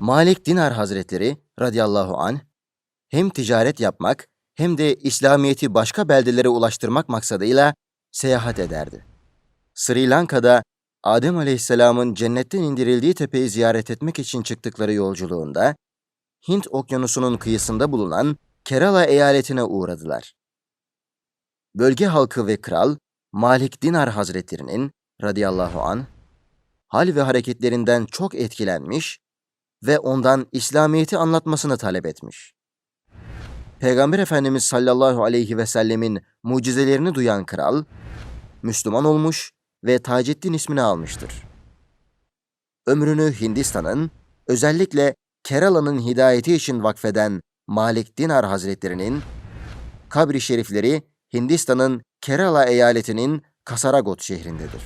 Malik Dinar Hazretleri radıyallahu anh hem ticaret yapmak hem de İslamiyet'i başka beldelere ulaştırmak maksadıyla seyahat ederdi. Sri Lanka'da Adem Aleyhisselam'ın cennetten indirildiği tepeyi ziyaret etmek için çıktıkları yolculuğunda Hint Okyanusu'nun kıyısında bulunan Kerala eyaletine uğradılar. Bölge halkı ve kral Malik Dinar Hazretlerinin radıyallahu an hal ve hareketlerinden çok etkilenmiş ve ondan İslamiyet'i anlatmasını talep etmiş. Peygamber Efendimiz sallallahu aleyhi ve sellemin mucizelerini duyan kral, Müslüman olmuş ve Taceddin ismini almıştır. Ömrünü Hindistan'ın, özellikle Kerala'nın hidayeti için vakfeden Malik Dinar Hazretlerinin kabri şerifleri Hindistan'ın Kerala eyaletinin Kasaragot şehrindedir.